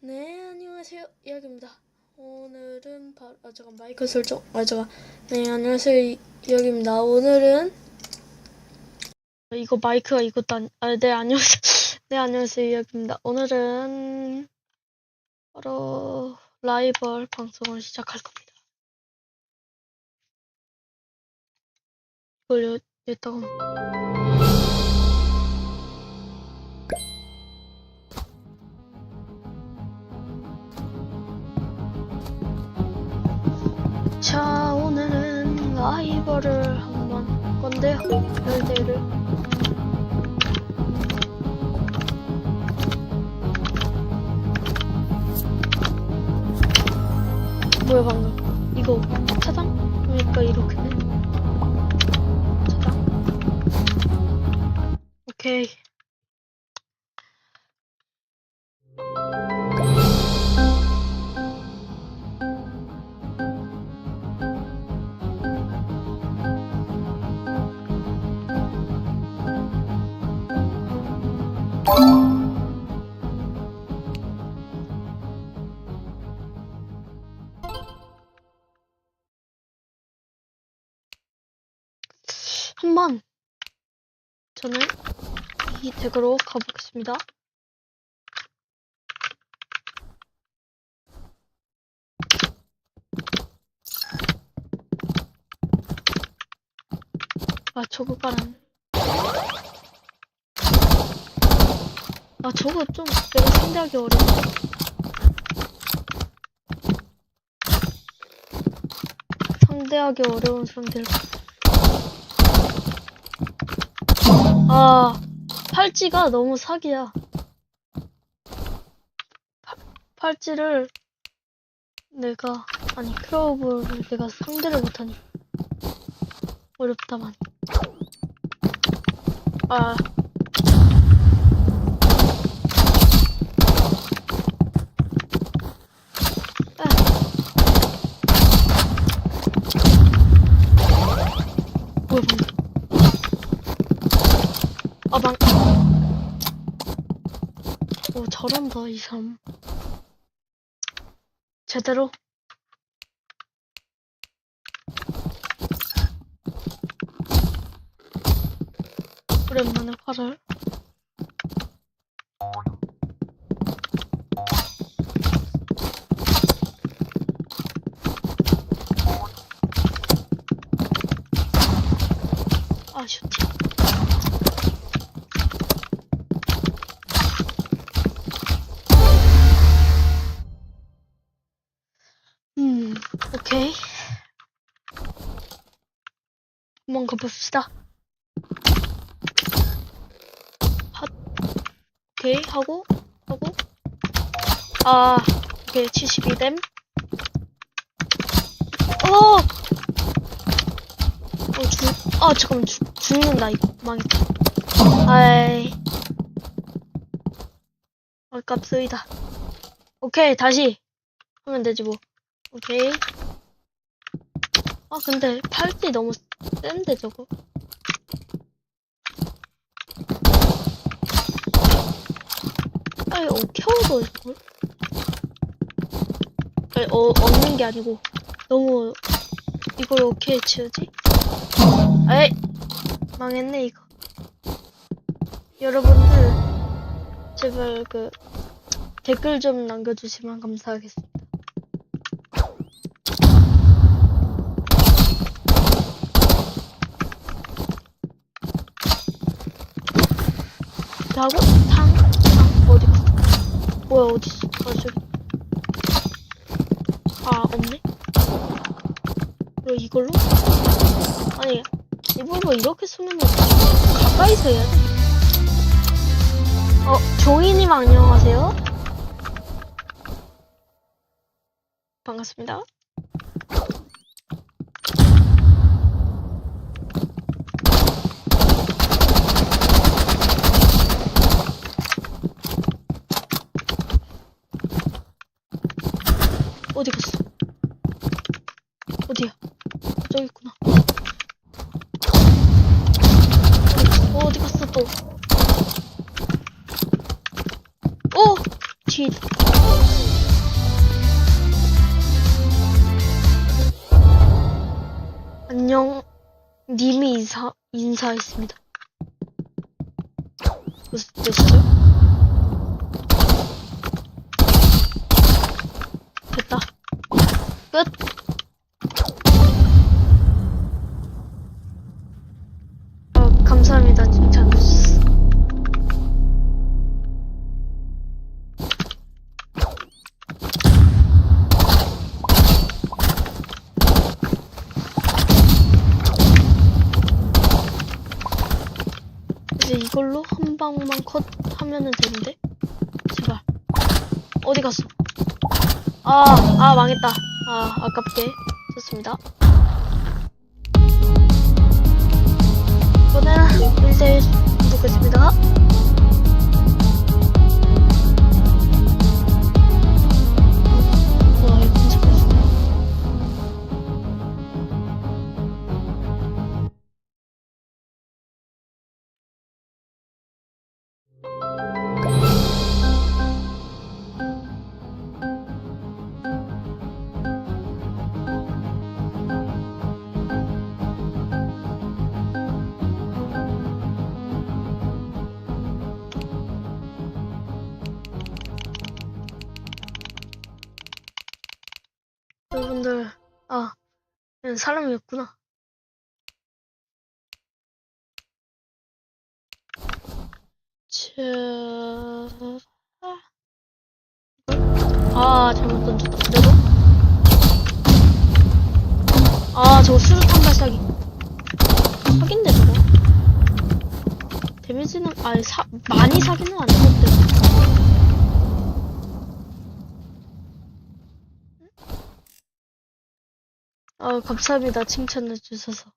네, 안녕하세요. 이야기입니다. 오늘은 바로, 아, 잠깐, 마이크 설정. 아, 잠깐. 네, 안녕하세요. 이- 이야기입니다. 오늘은, 이거 마이크가 이것도 안, 아, 네, 안녕하세요. 네, 안녕하세요. 이야기입니다. 오늘은, 바로, 라이벌 방송을 시작할 겁니다. 이걸 여, 여기다가, 자, 오늘은 라이벌을 한번 할 건데요. 별대를. 뭐야, 방금. 이거 이 덱으로 가보겠습니다. 아 저거 까는 아 저거 좀 내가 상대하기 어려워. 상대하기 어려운 상대를. 아, 팔찌가 너무 사기야. 팔, 팔찌를 내가, 아니, 크로우볼을 내가 상대를 못하니. 어렵다만. 아. 아. 뭐야, 방금. 아, 망. 오, 잘한다, 이 사람. 제대로. 오랜만에 활을. 음, 오케이. 한번 가봅시다. 핫, 오케이, 하고, 하고. 아, 오케이, 72댐. 어! 어, 죽, 아, 잠깐만, 죽, 죽는다, 이거. 망했다. 아이. 아깝소이다. 오케이, 다시. 하면 되지, 뭐. 오케이. 아, 근데 팔찌 너무 센데, 저거. 아니, 어, 켜도 이걸? 아니, 어, 얻는 게 아니고, 너무, 이걸 어떻게 치우지? 에이! 망했네, 이거. 여러분들, 제발 그, 댓글 좀 남겨주시면 감사하겠습니다. 라고? 탕? 탕? 어디 갔어? 뭐야, 어딨어? 아, 저기. 아, 없네? 왜 이걸로? 아니, 리볼버 이렇게 쓰면 가까이서 해야 돼. 어, 종이님 안녕하세요? 반갑습니다. 님이 인사, 인사했습니다. 무슨 뜻이죠? 됐다. 끝! 이걸로 한 방만 컷 하면은 되는데? 제발. 어디 갔어? 아, 아, 망했다. 아, 아깝게. 좋습니다. 이번에는 1대1 보겠습니다. 사람이었구나. 자, 아, 잘못 던졌다. 그래도? 아, 저거 수류탄 발사기. 사기인데, 저거. 데미지는, 아니, 사, 많이 사기는 아니는데. 아, 감사합니다. 칭찬해 주셔서.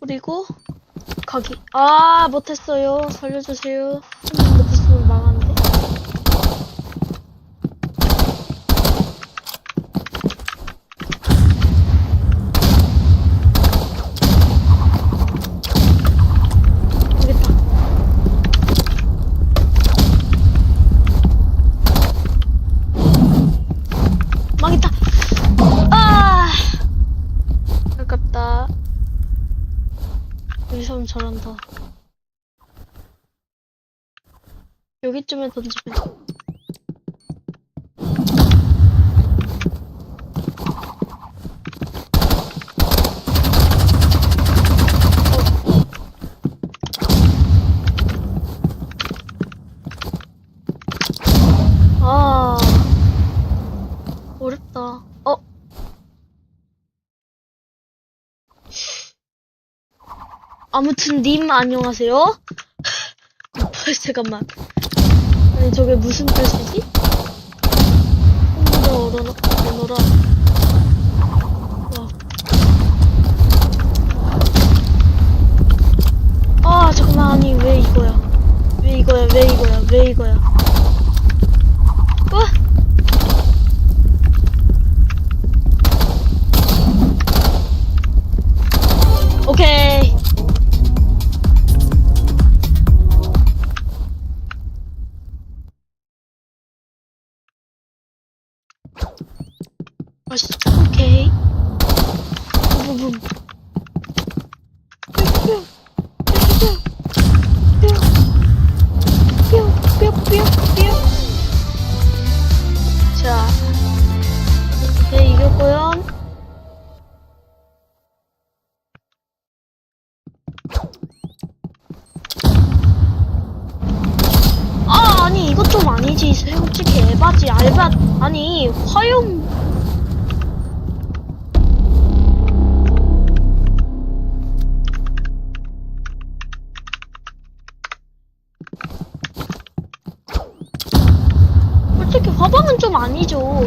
그리고, 가기. 아, 못했어요. 살려주세요. 음, 못했으면 망하는데. 모르겠다. 망했다. 아, 아깝다. 잘한다. 여기쯤에 던지면. 아, 어렵다. 어? 아무튼 님 안녕하세요. 잠깐만. 아니 저게 무슨 뜻이지? 얼어라. 얼어라. 와. 아 잠깐만 아니 왜 이거야? 왜 이거야? 왜 이거야? 왜 이거야? 와. 오케이. 아니지. 솔직히 에바지 알바 아니 화염 솔직히 화방은 좀 아니죠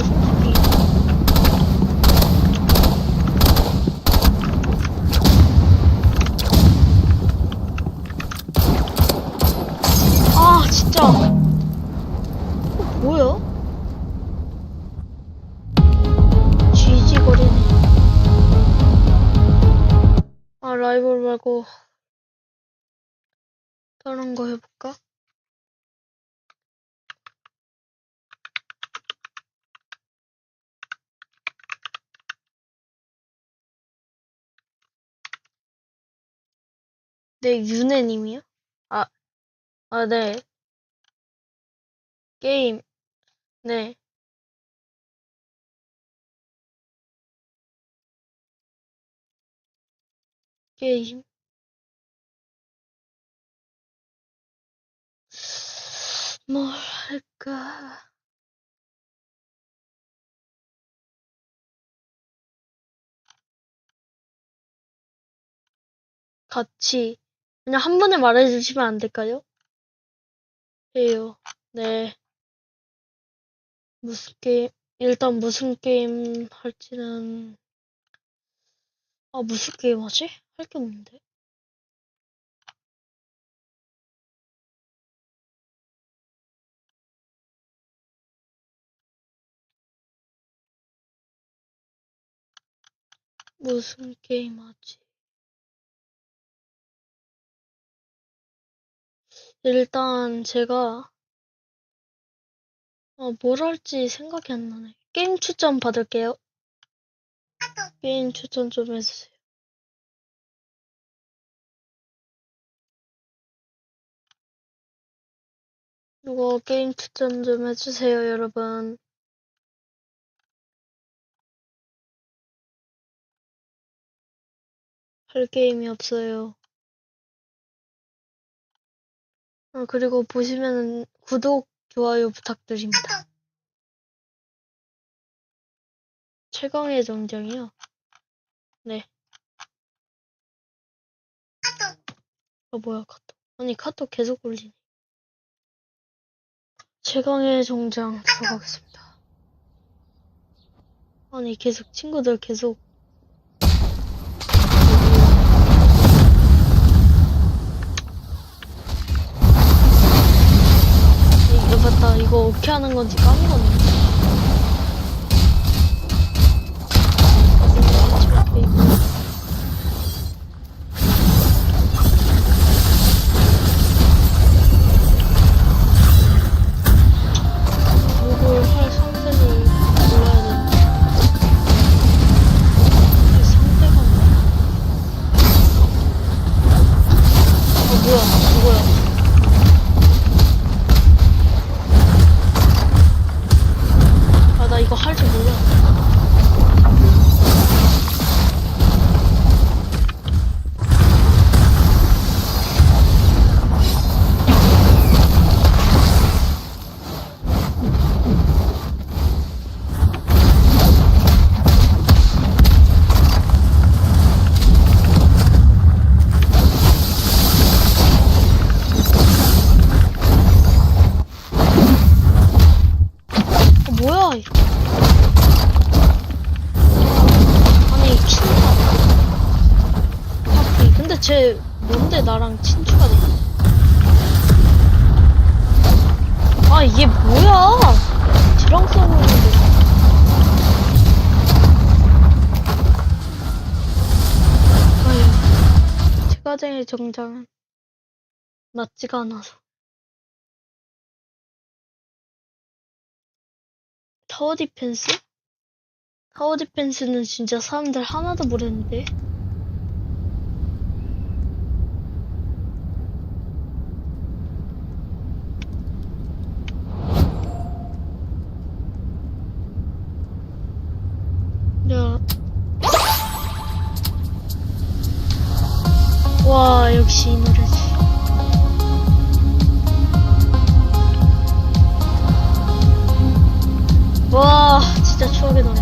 네, 윤혜님이요? 아, 아, 네. 게임, 네. 게임. 뭘 할까? 같이. 그냥 한 번에 말해주시면 안 될까요? 해요. 네. 무슨 게임, 일단 무슨 게임 할지는, 아, 무슨 게임 하지? 할 게 없는데. 무슨 게임 하지? 일단 제가 어, 뭘 할지 생각이 안 나네. 게임 추천 받을게요. 게임 추천 좀 해주세요. 이거 게임 추천 좀 해주세요, 여러분. 할 게임이 없어요. 아, 그리고 보시면은 구독, 좋아요 부탁드립니다. 최강의 정장이요? 네. 아, 뭐야, 카톡. 아니, 카톡 계속 올리네. 최강의 정장 들어가겠습니다. 아니, 계속 친구들 계속 이거 봤다. 이거 어떻게 하는 건지 까먹었네. 나랑 친추가 돼? 아, 이게 뭐야? 지랑 써고 있는데. 아유, 최가쟁의 정장은 낫지가 않아서. 타워 디펜스? 타워 디펜스는 진짜 사람들 하나도 모르는데. 와 역시 이 노래지 와 진짜 추억의 노래.